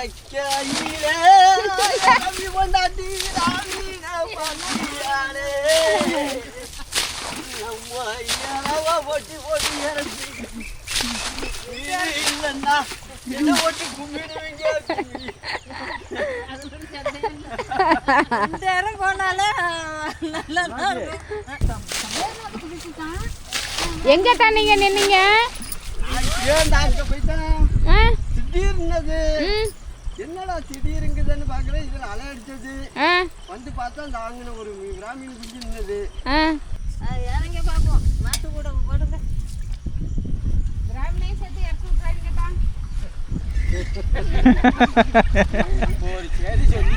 அரைக்கையிலே கொண்டாட்டி பண்ணியாரே இரவ ஒட்டி ஒட்டி இறச்சி இல்லைன்னா என்ன ஒட்டி கும்பிடுவீங்க இந்த இடம் போனாலே நல்லா தான் இருக்கும் எங்க தான் நீங்க நின்னீங்க நான் ஏன் டாக்டர் போயிட்டேன் ஆ? திடீர்னது ம். என்னடா திடீருங்குதுன்னு பார்க்குறேன் இதில் அலை அடிச்சது. வந்து பார்த்தா அந்த ஆங்கின ஒரு கிராமீண குஞ்சு நின்னது. இறங்கி பார்ப்போம். மாட்டு கூட போடுங்க. ஒரு சரி சொல்லி.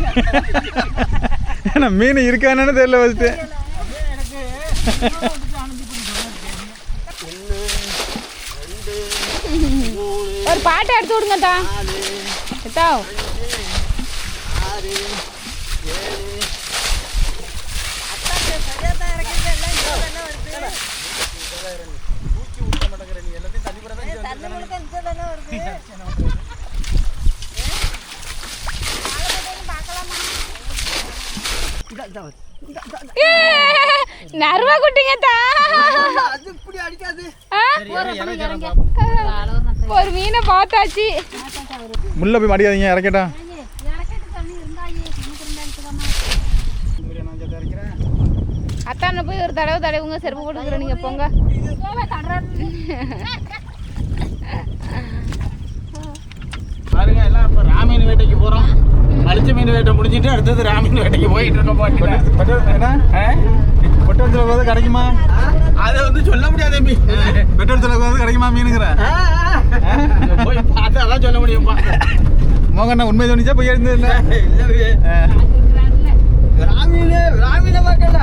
மீன் இருக்கானு தெரியல ஃபஸ்ட்டு ஒரு பாட்டு எடுத்து விடுங்க தான் நாலு எத்தா அஞ்சு ஆறு ஏழு சரியா தான் இறக்கிட்டு எல்லாம் இங்கே தானே வருது தூக்கி விட்ட மாட்டேங்கிற நீ எல்லாத்தையும் தண்ணி கூட ஏய், தண்ணி முழுக்க இங்கே தானே வருது நர்வா குட்டிங்க ஒரு மீனை பார்த்தாச்சு. முள்ள போய் மாட்டிக்காதீங்க இறக்கட்டா. அத்தான போய் ஒரு தடவை தடவுங்க செருப்பு போட்டுக்கிற நீங்க போங்க. பாருங்க எல்லாம் இப்போ ராமீன் வேட்டைக்கு போகிறோம் மலிச்ச மீன் வேட்டை முடிஞ்சிட்டு அடுத்தது ராமீன் வேட்டைக்கு போயிட்டு இருக்கோம் பாட்டு. என்ன? பெட்ரோல் செலவு வந்து கிடைக்குமா? அதை வந்து சொல்ல முடியாது பெட்ரோல் செலவு வந்து கிடைக்குமா மீனுங்கிறேன் போய் பார்த்தா தான் சொல்ல முடியும்ப்பா மோகண்ணா உண்மை தோணிச்சா போய் இருந்தது இல்லை ராமீன ராமீன பார்க்கல.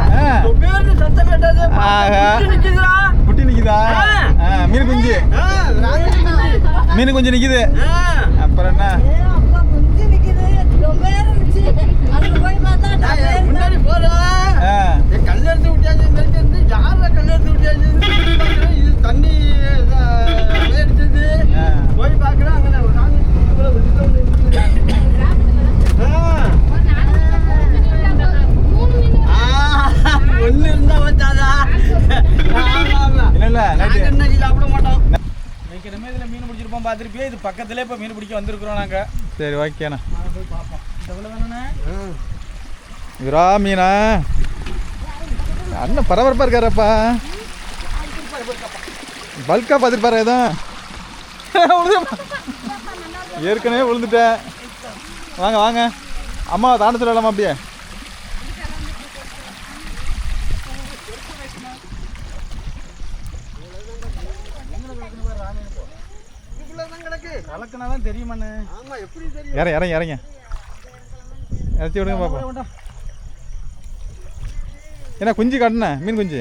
சத்தம் கேட்டது. குட்டி நிக்குதா? மீன் குஞ்சு. மீன் குஞ்சு நிக்குது. அப்புறம் என்ன? ஏ, அப்பா குஞ்சு நிக்குது. ரொம்ப நேரம் இருந்துச்சு அங்க போய் பார்த்தா நான் டபேர்னு என் முன்னாடி போறேன் ஆ, என் கல் எடுத்து விட்டாச்சு யார கல் எடுத்து விட்டாச்சு இது தண்ணி அடிச்சது. போய் பார்க்குறேன் அங்கே ஒண்ணு இருந்தா வச்சாதா. இல்ல இல்ல சாப்பிட மாட்டோம். பிடிச்சிருப்போம் பார்த்துருப்பியே? இது பக்கத்துலேயே இப்போ மீன் பிடிக்க வந்திருக்கிறோம் நாங்கள் சரி ஓகேண்ணா அதை போய் பார்ப்போம். இந்த உள்ள தானே விரா மீனா? அண்ணன் பரபரப்பா இருக்காரப்பா. பல்கா பார்த்துருப்பாரு எதுவும் ஏற்கனவே விழுந்துட்டேன். வாங்க வாங்க. அம்மா தாண்ட சொல்லலாமா அப்படியே இதுக்குள்ளதான் கிடக்கு கலக்குனா தான் தெரியுமாண்ணே ஆமா எப்படி தெரியும் இறங்க இறங்க இறங்க. இறச்சி விடுங்க பாப்பா. என்ன குஞ்சு காட்டுண்ணே மீன் குஞ்சு?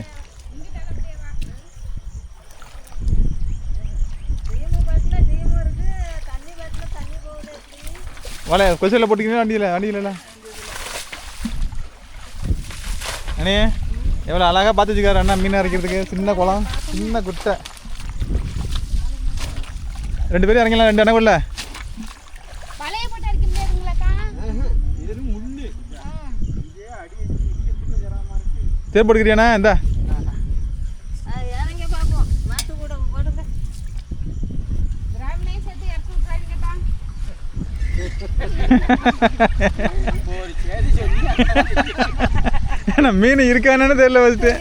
வலை கொசியில் போட்டுக்கிறீங்களா வண்டியில் வண்டியில் அண்ணே எவ்வளோ அழகாக பார்த்து வச்சுக்காரு அண்ணா மீன் அரைக்கிறதுக்கு. சின்ன குளம் சின்ன குட்டை. ரெண்டு பேரும் இறங்கலாம் ரெண்டு அண்ணக்குள்ள வலைய போட்டு அடிக்க முடியாதுங்களாக்கா இது முள்ளு தேர் போட்டுக்கிறியாண்ணா இந்த அது இறங்கி பார்ப்போம் மாட்டு கூட போடுங்க ஒரு சரி சொல்லி ஏன்னா மீன் இருக்கானு தெரியல ஃபஸ்ட்டு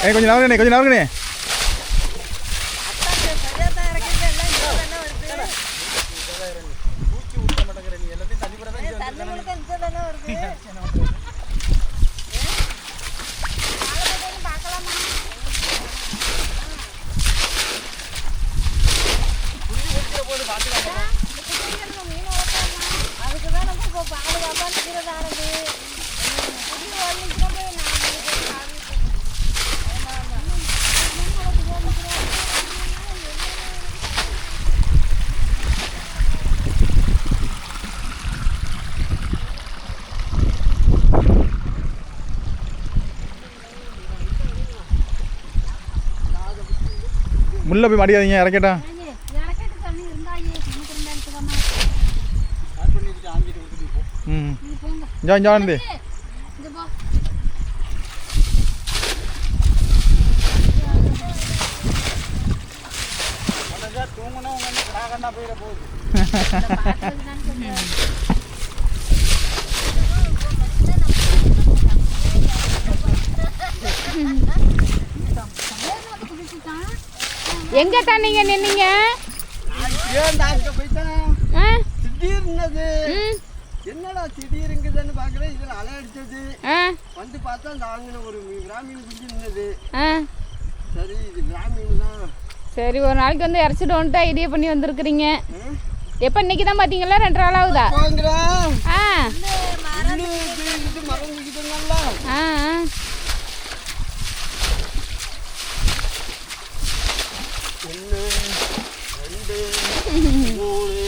ஏ கொஞ்சம் நவருங்கண்ணே கொஞ்சம் நவருங்கண்ணே சரியா தான் இறக்கிட்டு எல்லாம் இங்கே தானே வருது தூக்கி விட்ட மாட்டேங்கிற நீ எல்லாத்தையும் தண்ணி கூட ஏய், தண்ணி முழுக்க இங்கே தானே வருது அதுக்கு தான் நம்ம இப்போ பாதுகாப்பாக நிற்கிறது ஆனது புதிய ஒழிச்சுனா போய் நான் முள்ள போய் மாட்டிக்காதீங்க இறக்கட்டா இறக்கிட்டு தண்ணி இருந்தாயே நமக்கு இருந்தா எடுத்துக்காம ஸ்டார்ட் பண்ணிட்டு ஆம்பிட்டு விட்டுட்டு போ ம் நீ போங்க இஞ்சா இஞ்சா வந்து இங்க போ உடனே தூங்கினா உங்க வந்து கிடாகண்டா போயிட போகுது பாத்துதான் கொஞ்சம் எங்க தான் நீங்க நின்னீங்க? என்னடா திடீருங்குதுன்னு பார்க்குறேன் இதில் அலை அடிச்சது. வந்து பார்த்தா அந்த ஆங்கின ஒரு கிராமீண குஞ்சு நின்னது. சரி இது கிராமீண் தான். சரி ஒரு நாளைக்கு வந்து இறச்சிட்டு வந்துட்டு ஐடியா பண்ணி வந்திருக்கிறீங்க. எப்போ இன்னைக்கு தான் பார்த்தீங்களா ரெண்டு நாள் ஆகுதா? ஆ ஆ ஆ. ஒன்று ரெண்டு மூணு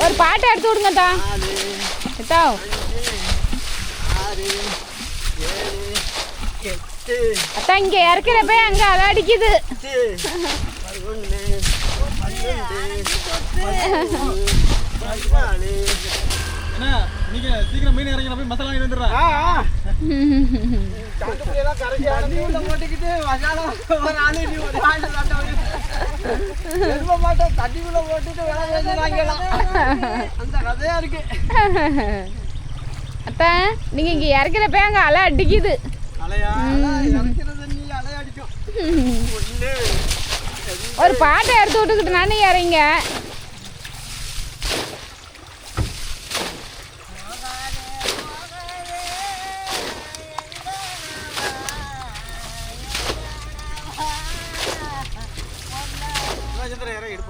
ஒரு பாட்டை எடுத்து விடுங்க எட்டா அத்தா இங்க அஞ்சு ஆறு ஏழு எட்டு அத்தான் இங்கே இறக்கிறப்ப அடிக்குது பதினொன்று நீங்கள் சீக்கிரம் மீன் இறங்கி போய் மசாலா வாங்கி வந்துடுறேன். போட்டுக்கிட்டு மசாலா ஒரு ஆளு நீ ஒரு ஆளு சாப்பிட்டவங்க. எருமை மாட்டை தண்ணிக்குள்ள போட்டுட்டு. அந்த கதையா இருக்கு. இங்கே இறக்கிறப்ப அங்கே அலை அடிக்குது. ஒரு பாட்டை எடுத்து விட்டுக்கிட்டு நானே இறங்க.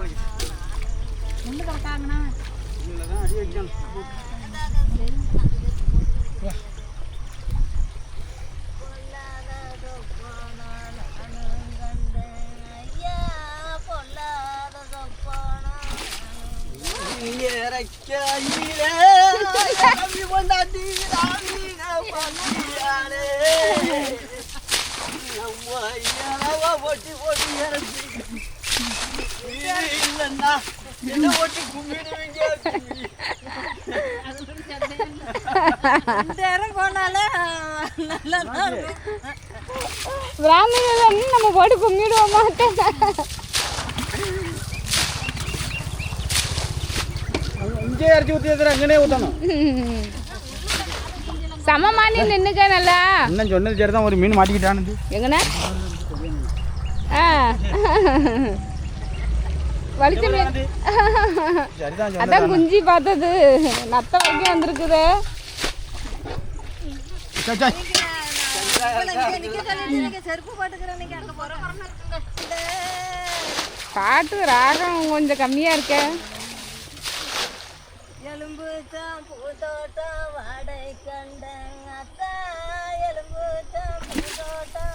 இறங்கி எடுப்பு முள்ளு கிடக்காங்கண்ணா தான் அடி வைக்கணும் இறக்கையிலே சாமி கொண்டாடி ராமீன பண்ணியாரே. நம்ம இளவ ஒட்டி ஒட்டி இறச்சி. இது இல்லைன்னா என்ன ஒட்டி கும்பிடுவீங்க பிராமணியில் நம்ம போட்டு கும்பிடுவோம் மாட்டேன் இங்கே இறச்சி ஊற்றி அங்கனே ஊற்றணும் சமமானி நின்னுக்க நல்லா. இன்னும் சொன்னது சரி தான் ஒரு மீன் மாட்டிக்கிட்டானது எங்கண்ணா? ஆ. வலிச்ச மீன் அதான் குஞ்சு பார்த்தது. நத்த வரைக்கும் வந்திருக்குது செருப்பு போட்டுக்கிறேன் நீங்க அங்க போற பாட்டு ராகம் கொஞ்சம் கம்மியாக இருக்க. எலும்பு தான் பூத்தோட்டம் வாடை கண்ட அத்தா. எலும்பு தான் வாடை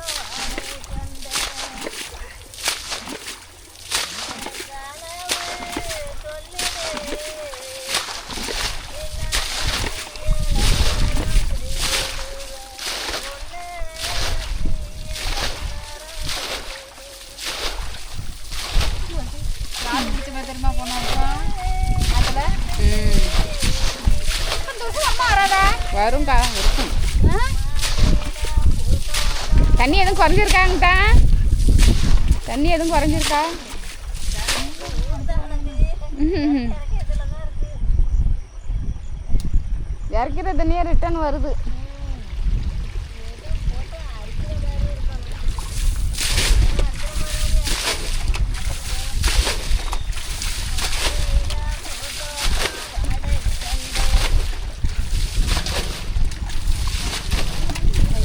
வரும்க்கா இருக்கும். தண்ணி எதுவும் குறைஞ்சிருக்காங்கக்கா தண்ணி எதுவும் குறைஞ்சிருக்கா. இறக்கிற தண்ணியே ரிட்டர்ன் வருது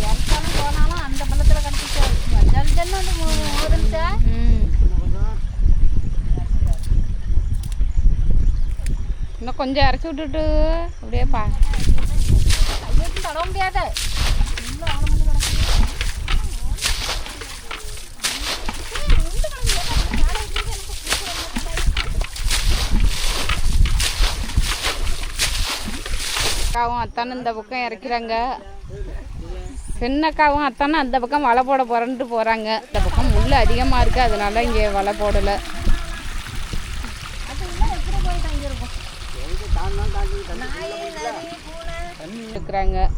இறக்காலும் போனாலும் அந்த பள்ளத்தில் கட்டிச்சு ஜல் ஜல்னு வந்து மோதிருச்சா ம். இன்னும் கொஞ்சம் இறச்சி விட்டுட்டு அப்படியே பா. தடவ முடியாது அக்காவும் அத்தானும் இந்த பக்கம் இறக்கிறாங்க. சின்னக்காவும் அத்தானும் அந்த பக்கம் வலை போட போகிறேன்ட்டு போகிறாங்க இந்த பக்கம் முள் அதிகமாக இருக்குது அதனால இங்கே வலை போடலை. இருக்கிறாங்க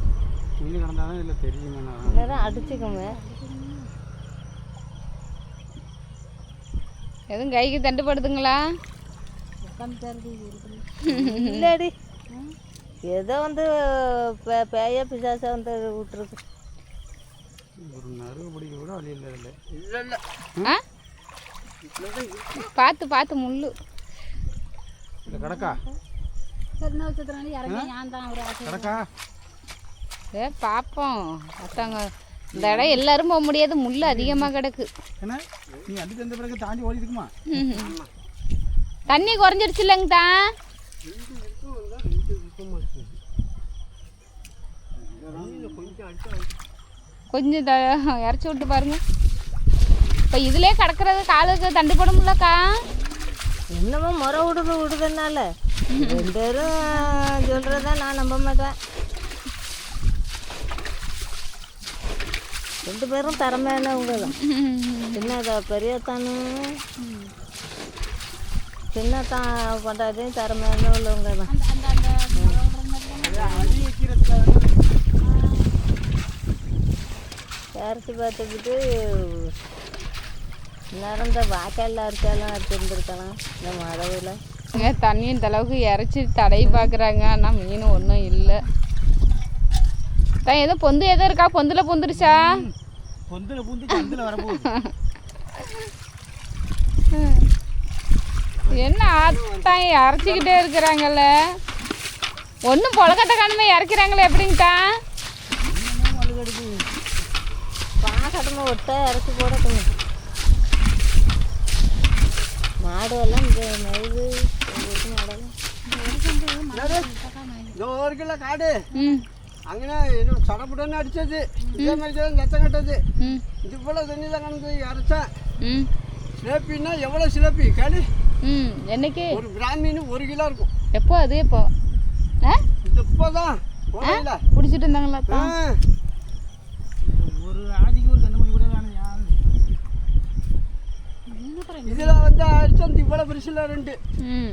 நான். அடிச்சுக்கோங்க. எதுவும் கைக்கு தண்டுப்படுதுங்களா இல்லடி. ஏதோ வந்து பே- பேய பிசாசை வந்து விட்டுருக்கு. ஒரு நறுவு பிடிக்க கூட வழி இல்லை இல்லை இல்ல இல்ல ஆ? பார்த்து பார்த்து முள்ளு. இல்லை கிடக்கா. ஏ பார்ப்போம் அத்தாங்க இந்த இடம் எல்லாரும் போக முடியாது. முள்ளு அதிகமாக கிடக்கு. தாண்டி. தண்ணி குறைஞ்சிருச்சு இல்லைங்கத்தா கொஞ்சம் த இறச்சி விட்டு பாருங்க. இப்போ இதுலேயே கிடக்கிறது காலுக்கு தண்டுப்படும்லக்கா என்னமோ முறை விடுது விடுதுனால ரெண்டு பேரும் சொல்கிறத நான் நம்ப மாட்டேன். ரெண்டு பேரும் திறமையானவங்க தான் சின்னதா பெரியத்தானு? சின்னத்தான் கொண்டாடியும் திறமையான உள்ளவங்க தான் விசாரிச்சு பார்த்துக்கிட்டு நிறந்த வாய்க்காலில் அரிச்சாலும் அரிச்சிருந்துருக்கலாம் இந்த மழவில் தண்ணி இந்த அளவுக்கு இறச்சி தடவி பார்க்குறாங்க. ஆனால் மீன் ஒன்றும் இல்லை. தான் ஏதோ பொந்து எதோ இருக்கா? பொந்தில் பொந்துருச்சா? பொந்தில் பூந்து கந்தில் வரப்போகுது. என்ன ஆத்தான் இறச்சிக்கிட்டே இருக்கிறாங்கல்ல? ஒன்றும் பொழக்கட்ட காணுமே இறக்கிறாங்களே எப்படிங்கக்கா? பாக்கடமை ஒட்ட இறச்சி போடணும் மாடு எல்லாம் இந்த இருக்குல்ல காடு. ம். அங்கே என்ன சடப்புடன்னு அடிச்சது. இதே மாதிரி தான் சத்தம் கட்டது. ம். இது போல தண்ணி தான் கணக்கு இறச்சேன் ம். சிலேப்பின்னா எவ்வளோ சிலேப்பி? கேளு. ம். என்னைக்கு? ஒரு பிராமின்னு ஒரு கிலோ இருக்கும். எப்போ அது எப்போ? ஆ? இது இப்போதான். கோடையில் பிடிச்சிட்டு இருந்தாங்களா ஆ. தான் ஒரு ஆதிக்கு ஒரு தண்ணி கூட இதில் வந்து அடிச்சோம் இவ்வளோ பெருசில் ரெண்டு. ம்.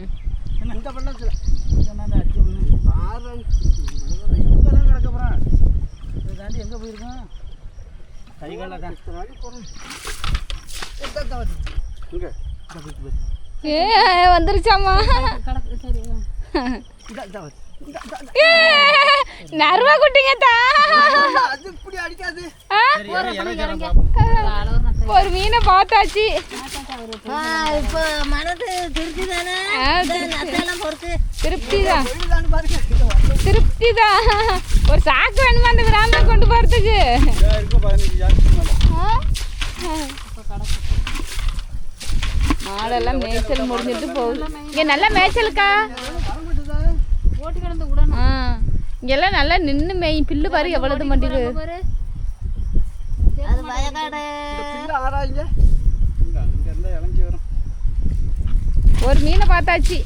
இந்த பள்ளத்தில். சொன்னாங்க அடிச்சு விழுந்து. ஆறு இங்கே தான் கிடக்க போகிறான் இதை தாண்டி எங்கே போயிருக்கான் கை காலில் தான். இங்கே ஏ வந்துருச்சாமா நர்வா குட்டிங்க தா. அது இப்படி அடிக்காது. ஒரு மீனை பார்த்தாச்சு. இப்போ மனது திருச்சி தானே திருப்தி. தான் திருப்தி தான் ஒரு சாக்கு வேணுமா அந்த விராம கொண்டு ஆ? மாடெல்லாம் மேய்ச்சல் முடிஞ்சிட்டு போகுது. இங்க நல்லா மேய்ச்சலுக்கா? ஆ. இங்கெல்லாம் நல்லா நின்று மேய். பில்லு பாரு எவ்வளவு மண்டிக்கு அது வயக்காடு. இளைஞ்சி வரும். ஒரு மீனை பார்த்தாச்சு.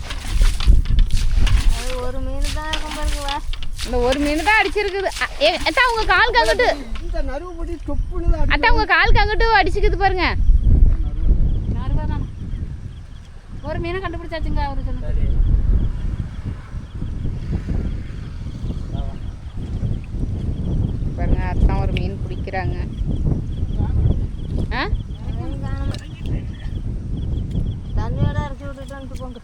ஒரு மீன் தான் இருக்கும் பாருங்க வா. இந்த ஒரு மீன் தான் அடிச்சிருக்குது. அ, ஏ, அத்தா உங்க கால் கங்கிட்டு. இந்த நறுவு பொடி தொப்புன்னு தான் அத்தா உங்க கால் கங்கிட்டு அடிச்சுக்குது பாருங்க. ஒரு மீனை கண்டுபிடிச்சாச்சுங்க அவரு சொன்ன. பாருங்க அத்தான் ஒரு மீன் பிடிக்கிறாங்க ஆ தண்ணியோட இறக்கி விட்டுட்டு வந்துட்டு போங்க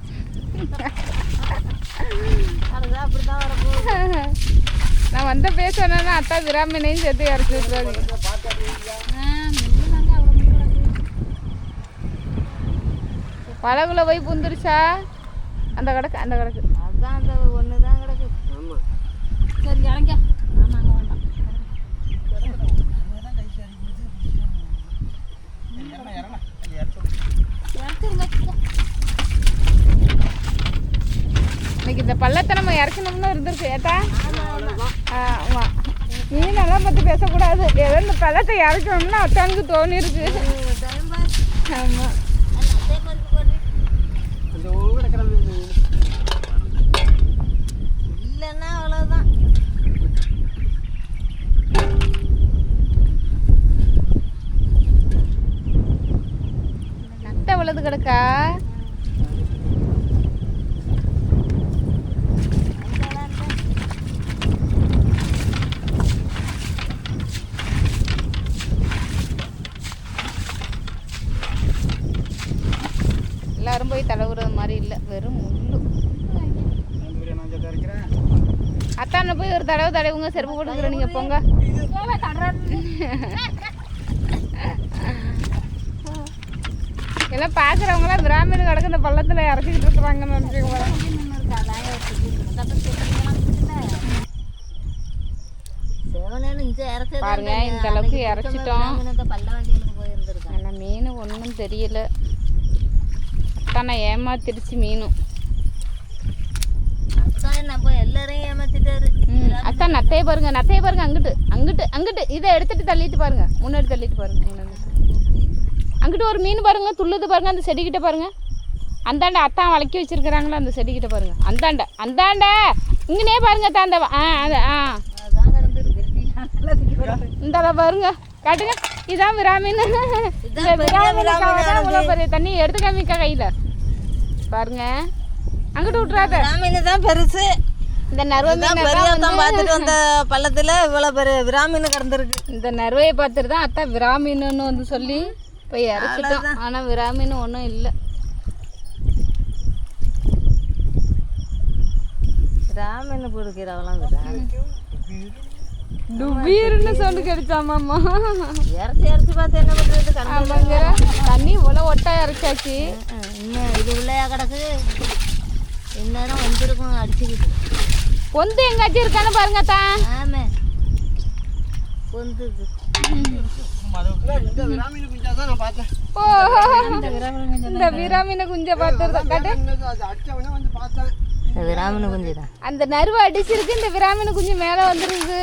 அதுதான் அப்படி தான் வரப்போகுது நான் வந்த பேச சொன்னேன்னா அத்தா விராமனையும் சேர்த்து இறச்சி விட்டுறாரு. பழகுல போய் புந்துருச்சா? அந்த கிடக்கு அந்த கிடக்கு. அதுதான் அந்த ஒன்று தான் கிடக்கு ஆமாம் சரி இறங்க ஆமாங்க வேண்டாம் இன்னைக்கு இந்த பள்ளத்தை நம்ம இறக்கணும்னு இருந்திருக்கு ஏத்தா ஆமா மீனெல்லாம் பற்றி பேசக்கூடாது. ஏதோ இந்த பள்ளத்தை இறக்கணும்னு அத்தானுக்கு தோணிருக்கு ஆமாம் இல்லைன்னா அவ்வளோதான் நட்டை விழுது கிடக்கா அங்கெல்லாம் எல்லாரும் போய் தடவுறது மாதிரி இல்லை வெறும் முள்ளு நான் சேர்த்து அரைக்கிறேன் அத்தான போய் ஒரு தடவை தடவுங்க செருப்பு போட்டுக்கிற நீங்க போங்க. எல்லாம் பார்க்குறவங்களாம் பிராமண கிடக்கு இந்த பள்ளத்தில் இங்கே இறச்சது பாருங்க, இந்த அளவுக்கு இறச்சிட்டோம். ஆனால் மீன் ஒன்றும் தெரியல. அத்தானை ஏமாத்திருச்சு மீனும் அத்தான் நத்தையை பாருங்க நத்தையை பாருங்க அங்கிட்டு அங்கிட்டு அங்கிட்டு இதை எடுத்துட்டு தள்ளிட்டு பாருங்க முன்னாடி தள்ளிட்டு பாருங்க. அங்கிட்டு ஒரு மீன் பாருங்க துள்ளுது பாருங்க அந்த செடிக்கிட்ட பாருங்க. அந்தாண்ட அத்தான் வளக்கி வச்சிருக்கிறாங்களா அந்த செடிக்கிட்ட பாருங்க. அந்தாண்ட அந்தாண்ட இங்கனே பாருங்க அந்த ஆ அது ஆ. இந்த பாருங்க. காட்டுங்க. இதான் விராமீன் இவ்வளோ பெரிய தண்ணி எடுத்து காமிக்கா கையில். பாருங்க. அங்கிட்டு விட்றாத விராமீன் தான் பெருசு. இந்த நறுவ பெரியத்தான் பார்த்துட்டு வந்த பள்ளத்துல இவ்வளோ பெரிய விராமீன் கிடந்திருக்கு இந்த நறுவையை பார்த்துட்டு தான் அத்தா விராமீனுன்னு வந்து சொல்லி போய் இறச்சிட்டோம் ஆனால் விராமீன் ஒன்றும் இல்லை. விராமீன் பிடிக்கிறவெல்லாம் விராமீன் டுபீர்னு சொல்லி கிடைச்சாமாம்மா இறச்சி இறச்சி பார்த்து என்ன பண்ணுறது ஆமாங்க. தண்ணி இவ்வளோ ஒட்டா இறச்சாச்சு. இன்னும் இது உள்ளையா கிடக்கு? இந்நேரம் வந்திருக்கும் அடிச்சுக்கிட்டு. பொந்து எங்காச்சும் இருக்கான்னு பாருங்க தான் ஆமே. பொந்துக்கு இந்த விராமீன் குஞ்சா தான் நான் பார்த்தேன் ஓ இந்த விராமீனை குஞ்ச பார்த்துருந்தா காட்டு. இன்னும் அது அடிச்சவனே வந்து பார்த்தேன் விராமீன் குஞ்சு தான் அந்த நறுவை அடிச்சிருக்கு இந்த விராமீன் குஞ்சு மேலே வந்துருக்கு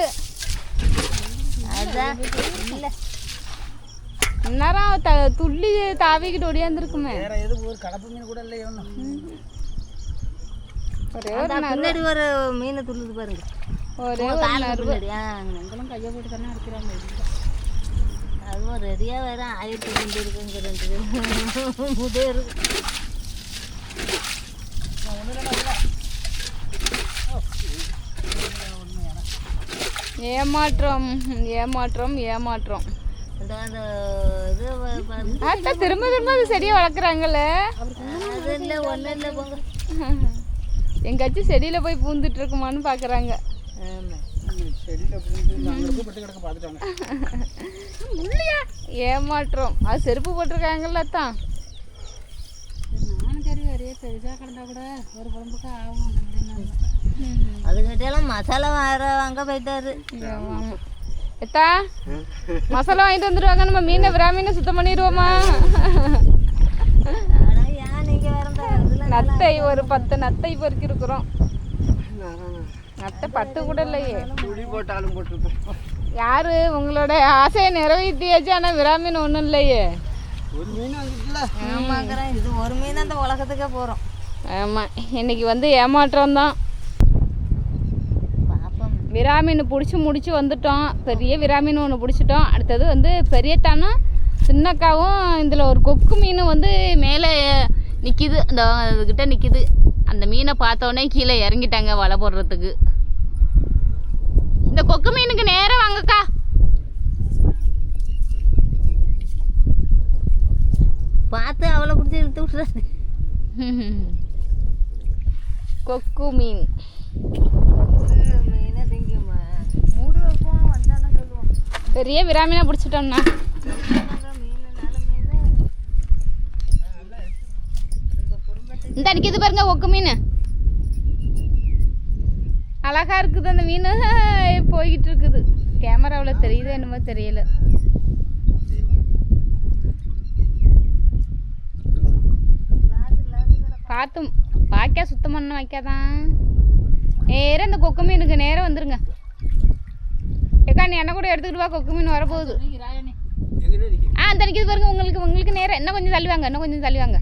அதான். இல்லை. இந்நேரம் துள்ளி தாவிக்கிட்டு ஒடியாந்துருக்குமே. வேற எதுவும் ஒரு கடப்பு மீன் கூட இல்லை ஒரே ஒரு பின்னாடி ஒரு மீன் துள்ளுது பாருங்க. ஒரே ஒரு பின்னாடி. எங்களும் கையை போட்டு தானே அடிக்கிறாங்க அதுவும் ரெடியாக வேற ஆயிரத்தி கொண்டு இருக்குங்க ரெண்டு ஏமாற்றம் ஏமாற்றம் ஏமாற்றம். திரும்ப திரும்ப அது செடியை வளர்க்குறாங்கல்ல அது இல்லை ஒன்றும் இல்லை போங்க. எங்காச்சும் செடியில் போய் பூந்துட்டு இருக்குமான்னு பார்க்குறாங்க பார்த்துட்டாங்க ஏமாற்றம். அது செருப்பு போட்டிருக்காங்கல்ல தான் அதுக்கிட்டெல்லாம் மசாலா வேற வாங்க போயிட்டாரு. எத்தா மசாலா வாங்கிட்டு வந்துடுவாங்க. நம்ம மீனை விராமீனை சுத்தம் பண்ணிடுவோமா ஆனால் ஏன் நீங்கள் வேற இந்த இதில் நத்தை ஒரு பத்து நத்தை பொறுக்கி இருக்கிறோம். நத்தை பத்து கூட இல்லையே. போட்டாலும் போட்டிருப்பேன். யாரு? உங்களோட ஆசையை நிறைவேற்றியாச்சு ஆனால் விராமீன் ஒன்றும் இல்லையே. ஒரு மீன் வந்துட்டுல ஆமாங்கிறேன் இது ஒரு மீன் அந்த உலகத்துக்கே போகிறோம் ஆமாம் இன்னைக்கு வந்து ஏமாற்றம் தான். விராமீன் பிடிச்சி முடிச்சு வந்துட்டோம். பெரிய விராமீன் ஒன்று பிடிச்சிட்டோம். அடுத்தது வந்து பெரியத்தானும் சின்னக்காவும் இதில் ஒரு கொக்கு மீன் வந்து மேலே நிற்கிது அந்த இதுக்கிட்ட நிற்கிது அந்த மீனை பார்த்தோன்னே கீழே இறங்கிட்டாங்க வலை போடுறதுக்கு. இந்த கொக்கு மீனுக்கு நேராக வாங்கக்கா. பார்த்து அவளை பிடிச்சி இழுத்து விட்டுறாரு கொக்கு மீன். மீனை திங்குமா? மூடி வைப்போம் வந்தாலும் சொல்லுவோம் பெரிய விராமீனை பிடிச்சிட்டோம்னா. இந்த அடிக்குது பாருங்க ஒக்கு மீன். அழகா இருக்குது அந்த மீன். போய்கிட்டு இருக்குது. கேமராவில் தெரியுது என்னமோ தெரியல. பார்த்தும் பாக்கியா சுத்தம் பண்ண வைக்காதான் நேராக இந்த கொக்கு மீனுக்கு நேராக வந்துருங்க. ஏக்கா நீ என்ன கூட எடுத்துக்கிட்டு வா கொக்கு மீன் வரப்போகுது. ஆ அந்த நிற்கிது பாருங்க உங்களுக்கு உங்களுக்கு நேரம் இன்னும் கொஞ்சம் தள்ளுவாங்க இன்னும் கொஞ்சம் தள்ளுவாங்க.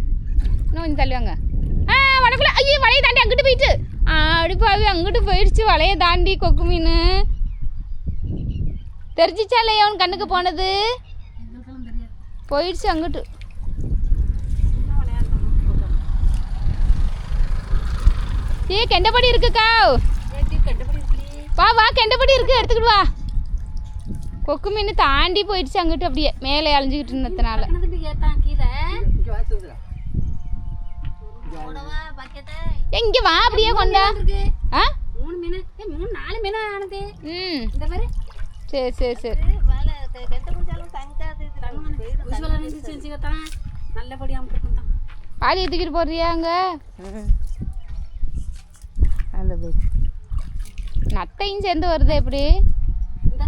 இன்னும் கொஞ்சம் தள்ளுவாங்க. வலைக்குள்ள ஐயோ வலையை தாண்டி அங்கிட்டு போயிட்டு. அடிப்பாவே அங்கிட்டு போயிடுச்சு. வலையை தாண்டி கொக்கு மீன் தெரிஞ்சிச்சா இல்லையா அவன் கண்ணுக்கு போனது? போயிடுச்சு அங்கிட்டு. ஏ கெண்டப்படி இருக்குக்கா. வா வா கெண்டப்படி இருக்கு. எடுத்துக்கிட்டு வா. கொக்கு மீன் தாண்டி போயிடுச்சு அங்கிட்டு அப்படியே. மேலே அழிஞ்சுக்கிட்டு இருந்ததுனால. எங்க வா அப்படியே கொண்டா. ஆ? மூணு மீன் மூணு நாலு மீனா ஆனது. ம். இந்த மாதிரி சரி சரி சரி. பாலியை தூக்கிட்டு போறியா அங்க? அந்த போயிட்டு நத்தையும் சேர்ந்து வருது எப்படி இந்த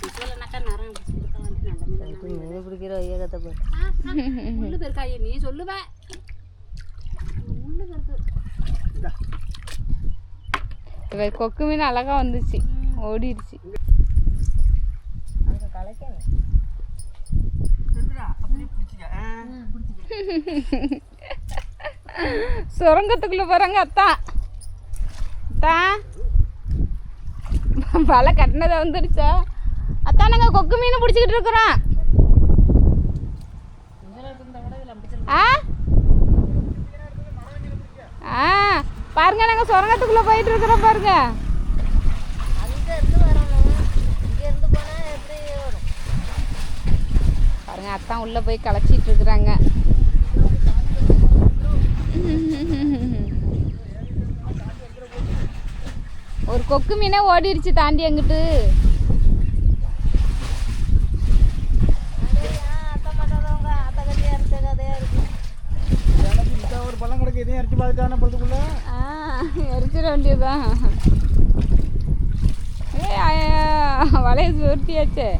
உசுவலனாக்கா நரம் பிடிச்சிருக்க வந்து நல்ல மீன் மீன் பிடிக்கிற ஐயகத்தை போய் முள்ளு பெருக்காயே நீ சொல்லுவ. முள்ளு பெருக்கு. கொக்கு மீன் அழகா வந்துச்சு. ஓடிடுச்சு. சுரங்கத்துக்குள்ள போறாங்க அத்தா. அத்தா. வலை கட்டினதை வந்துடுச்சா. அத்தா நாங்க கொக்கு மீன் பிடிச்சிக்கிட்டு இருக்கிறோம். ஆ? ஆ. பாருங்க நாங்கள் சுரங்கத்துக்குள்ளே போயிட்டு இருக்கிறோம் பாருங்க. போனா பாருங்க அத்தான் உள்ள போய் களைச்சிட்டு இருக்கிறாங்க ஒரு கொக்கு மீனே ஓடிடுச்சு தாண்டி அங்கிட்டு அத்தை மாட்டாதவங்க அத்தை கட்டி அரைச்ச கதையா இருக்கு எனக்கு இந்த ஒரு பள்ளம் கிடக்கு இதையும் இறச்சி பார்த்துட்டான பொழுதுக்குள்ள? ஆ எரிச்சிட வேண்டியதுதான். ஏ வலைய சுருட்டியாச்சே.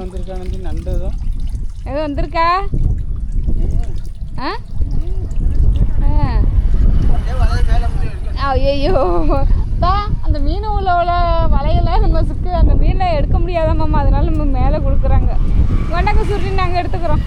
வந்திருக்கானு நண்டுதான் எது வந்திருக்கா? ஆ? ஐயோ தான் அந்த மீன் உள்ள வலையெல்லாம் நம்ம சுக்கு அந்த மீனை எடுக்க முடியாத மாமா அதனால நம்ம மேலே கொடுக்குறாங்க. கொண்டாங்க சுருட்டி நாங்கள் எடுத்துக்கிறோம்.